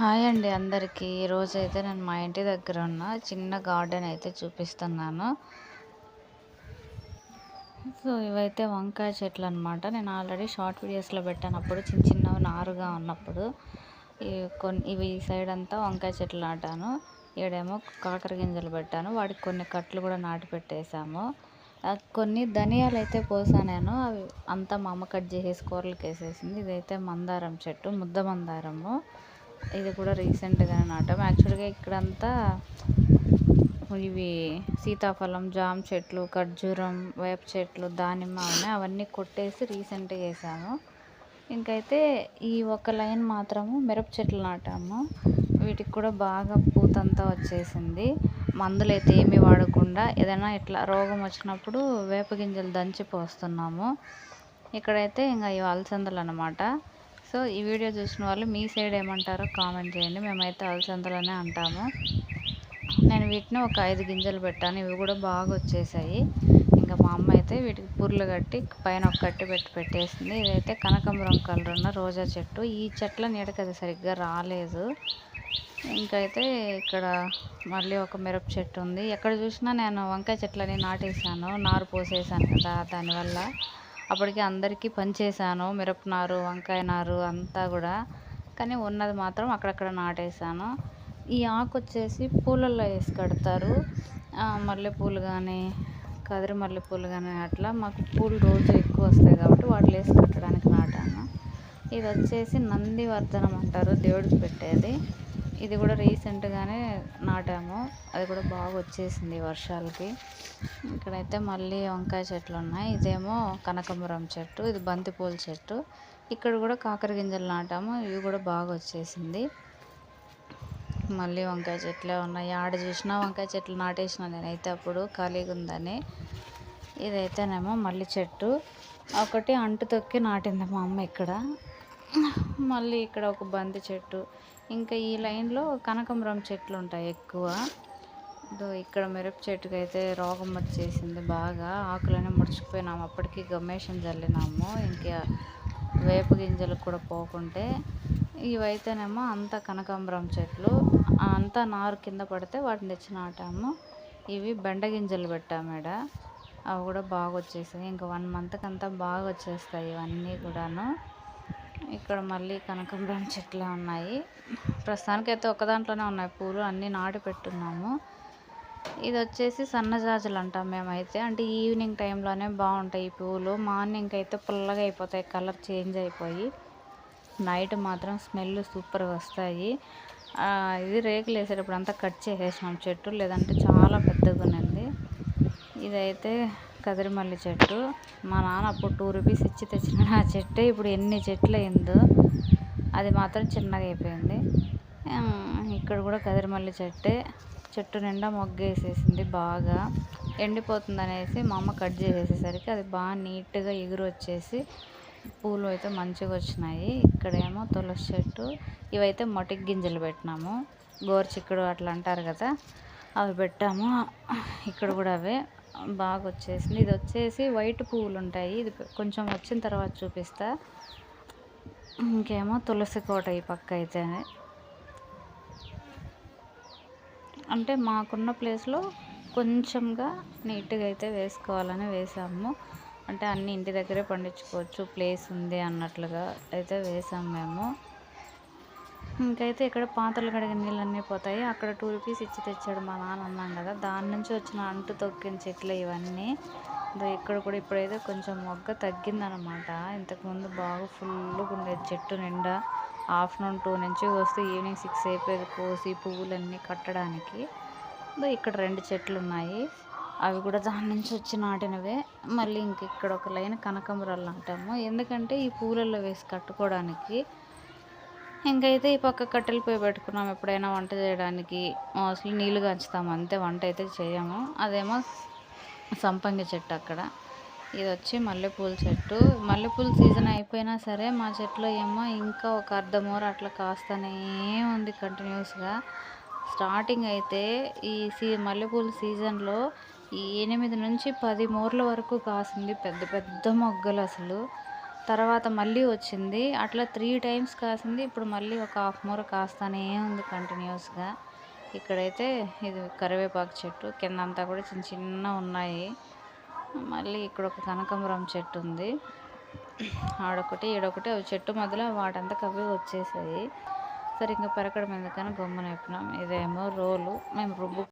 Hi అండి అందరికీ. ఈరోజైతే నేను మా ఇంటి దగ్గర ఉన్న చిన్న గార్డెన్ అయితే చూపిస్తున్నాను. సో ఇవైతే వంకాయ చెట్లు అనమాట నేను ఆల్రెడీ షార్ట్ వీడియోస్లో పెట్టానప్పుడు చిన్న చిన్నవి నారుగా ఉన్నప్పుడు కొన్ని ఇవి ఈ సైడ్ అంతా వంకాయ చెట్లు నాటాను. ఈడేమో కాకర గింజలు పెట్టాను. వాటికి కొన్ని కట్లు కూడా నాటి పెట్టేశాము. కొన్ని ధనియాలు అయితే పోసా నేను. అవి అంతా మా అమ్మ కట్ చేసేసి కూరలకు వేసేసింది ఇదైతే మందారం చెట్టు ముద్ద మందారము. ఇది కూడా రీసెంట్గా నాటాం. యాక్చువల్గా ఇక్కడంతా ఇవి సీతాఫలం జామ చెట్లు ఖర్జూరం వేప చెట్లు దానిమ్మ ఉన్నాయి. అవన్నీ కొట్టేసి రీసెంట్గా వేసాము ఇంకైతే ఈ ఒక లైన్ మాత్రము మిరప చెట్లు నాటాము. వీటికి కూడా బాగా పూతంతా వచ్చేసింది. మందులు అయితే ఏమీ వాడకుండా ఏదైనా ఇట్లా రోగం వచ్చినప్పుడు వేప గింజలు దంచి పోస్తున్నాము. ఇక్కడైతే ఇంకా ఇవి అలసందలు అనమాట సో ఈ వీడియో చూసిన వాళ్ళు మీ సైడ్ ఏమంటారో కామెంట్ చేయండి. మేమైతే అలసందలనే అంటాము. నేను వీటిని ఒక ఐదు గింజలు పెట్టాను. ఇవి కూడా బాగా వచ్చేసాయి. ఇంకా మా అమ్మ అయితే వీటికి పుర్లు కట్టి పైన ఒక కట్టి పెట్టి పెట్టేసింది. ఇదైతే కనకంబరం కలర్ ఉన్న రోజా చెట్టు. ఈ చెట్ల నీడకి అది సరిగ్గా రాలేదు. ఇంకైతే ఇక్కడ మళ్ళీ ఒక మిరప చెట్టు ఉంది. ఎక్కడ చూసినా నేను వంకాయ చెట్లని నాటేసాను నారు పోసేసాను కదా దానివల్ల. అప్పటికి అందరికీ పంచేసాను మిరపనారు వంకాయ నారు అంతా కూడా. కానీ ఉన్నది మాత్రం అక్కడక్కడ నాటేసాను ఈ ఆకు వచ్చేసి పూలల్లో వేసి కడతారు. మల్లెపూలు కానీ కదిరి మల్లెపూలు కానీ అట్లా మాకు పూలు రోజు ఎక్కువ వస్తాయి కాబట్టి వాటిలో వేసి కట్టడానికి నాటాను. ఇది వచ్చేసి నందివర్ధనం అంటారు దేవుడికి పెట్టేది. ఇది కూడా రీసెంట్గానే నాటాము. అది కూడా బాగా వచ్చేసింది వర్షాలకి. ఇక్కడైతే మళ్ళీ వంకాయ చెట్లు ఉన్నాయి. ఇదేమో కనకాంబరం చెట్టు ఇది బంతిపూల చెట్టు. ఇక్కడ కూడా కాకర గింజలు నాటాము. ఇవి కూడా బాగా వచ్చేసింది. మళ్ళీ వంకాయ చెట్లే ఉన్నాయి. ఆడ చూసినా వంకాయ చెట్లు నాటేసిన నేనైతే అప్పుడు ఖాళీగా ఉందని. ఇదైతేనేమో మళ్ళీ చెట్టు. ఒకటి అంటు తొక్కి నాటింది మా అమ్మ ఇక్కడ. మళ్ళీ ఇక్కడ ఒక బంతి చెట్టు. ఇంకా ఈ లైన్లో కనకాంబరం చెట్లు ఉంటాయి ఎక్కువ. ఇక్కడ మిరప చెట్టుకు అయితే రోగం వచ్చేసింది బాగా. ఆకులనే ముడుచుకుపోయినాము. అప్పటికి గమేషన్ చల్లినాము ఇంకా వేప గింజలు కూడా పోకుంటే ఇవైతేనేమో అంత కనకాంబరం చెట్లు. అంతా నారు కింద పడితే వాటిని తెచ్చి నాటాము ఇవి బెండ గింజలు పెట్టాము ఇక్కడ అవి కూడా బాగా వచ్చేసాయి ఇంకా వన్ మంత్కి అంతా బాగా వచ్చేస్తాయి ఇవన్నీ కూడాను. ఇక్కడ మళ్ళీ కనకాంబరం చెట్లే ఉన్నాయి. ప్రస్తుతానికైతే ఒక దాంట్లోనే ఉన్నాయి పూలు అన్నీ నాటి పెట్టున్నాము. ఇది వచ్చేసి సన్నజాజులు అంటాం మేమైతే. అంటే ఈవినింగ్ టైంలోనే బాగుంటాయి ఈ పువ్వులు మార్నింగ్ అయితే పుల్లగా అయిపోతాయి కలర్ చేంజ్ అయిపోయి. నైట్ మాత్రం స్మెల్ సూపర్గా వస్తాయి. ఇది రేకులు వేసేటప్పుడు అంతా కట్ చేసేసినాం చెట్టు లేదంటే చాలా పెద్దగా ఉన్నది. ఇదైతే కదిరిమల్లి చెట్టు. మా నాన్న అప్పుడు టూ రూపీస్ ఇచ్చి తెచ్చిన ఆ చెట్టు. ఇప్పుడు ఎన్ని చెట్లు అయిందో అది మాత్రం చిన్నగా అయిపోయింది. ఇక్కడ కూడా కదిరిమల్లి చెట్టే. చెట్టు నిండా మొగ్గేసేసింది బాగా. ఎండిపోతుంది అనేసి మా అమ్మ కట్ చేసేసరికి అది బాగా నీట్గా ఎగురు వచ్చేసి పూలు అయితే మంచిగా వచ్చినాయి. ఇక్కడేమో తులసి చెట్టు. ఇవైతే మొటికి గింజలు పెట్టినాము. గోరు చిక్కుడు అట్లా అంటారు కదా అవి పెట్టాము. ఇక్కడ కూడా అవే. బాగా వచ్చేసింది ఇది వచ్చేసి వైట్ పువ్వులు ఉంటాయి ఇది కొంచెం వచ్చిన తర్వాత చూపిస్తా. ఇంకేమో తులసి కోట ఈ పక్క అయితే అంటే మాకున్న ప్లేస్లో కొంచెంగా నీట్గా అయితే వేసుకోవాలని వేసాము. అంటే అన్నీ ఇంటి దగ్గరే పండించుకోవచ్చు. ప్లేస్ ఉంది అన్నట్లుగా అయితే వేసాము మేము. ఇంకైతే ఇక్కడ పాత్రలు కడిగిన నీళ్ళన్నీ పోతాయి. అక్కడ టూ రూపీస్ ఇచ్చి తెచ్చాడు మా నాన్న అన్నాం కదా. దాని నుంచి వచ్చిన అంటు తొక్కిన చెట్లు ఇవన్నీ. ఇక్కడ కూడా ఇప్పుడైతే కొంచెం మొగ్గ తగ్గిందనమాట ఇంతకుముందు బాగా ఫుల్గా ఉండేది చెట్టు నిండా ఆఫ్టర్నూన్ టూ నుంచి వస్తే ఈవినింగ్ సిక్స్ అయిపోయేది కోసి పువ్వులన్నీ కట్టడానికి. ఇక్కడ రెండు చెట్లు ఉన్నాయి. అవి కూడా దాని నుంచి వచ్చి నాటినవే. మళ్ళీ ఇంక ఇక్కడ ఒక లైన్ కనకాంబరాలు నాటాము ఎందుకంటే ఈ పూలల్లో వేసి కట్టుకోవడానికి ఇంకైతే ఈ పక్క కట్టెలు పోయి పెట్టుకున్నాం ఎప్పుడైనా వంట చేయడానికి. మోస్ట్లీ నీళ్ళు కాంచుతాము అంతే వంట అయితే చేయము. అదేమో సంపంగి చెట్టు అక్కడ. ఇది వచ్చి మల్లెపూల చెట్టు. మల్లెపూల సీజన్ అయిపోయినా సరే మా చెట్లో ఏమో ఇంకా ఒక అర్ధమూర అట్లా కాస్తూనే ఉంది కంటిన్యూస్గా స్టార్టింగ్ అయితే ఈ సీ మల్లెపూల సీజన్లో ఈ ఎనిమిది నుంచి పది మూరల వరకు కాసింది పెద్ద పెద్ద మొగ్గలు అసలు. తర్వాత మళ్ళీ వచ్చింది. అట్లా త్రీ టైమ్స్ కాసింది. ఇప్పుడు మళ్ళీ ఒక హాఫ్ మూర కాస్తానే ఉంది కంటిన్యూస్గా ఇక్కడైతే ఇది కరివేపాకు చెట్టు. కింద అంతా కూడా చిన్న చిన్న ఉన్నాయి. మళ్ళీ ఇక్కడ ఒక కనకాంబరం చెట్టు ఉంది. ఆడొకటి ఈడొకటి. అవి చెట్టు మధ్యలో వాటంతకు అవే వచ్చేసాయి. సరే ఇంకా పెరకడం ఎందుకని గమ్మున చెప్పినాం ఇదేమో రోలు. మేము రుబ్బు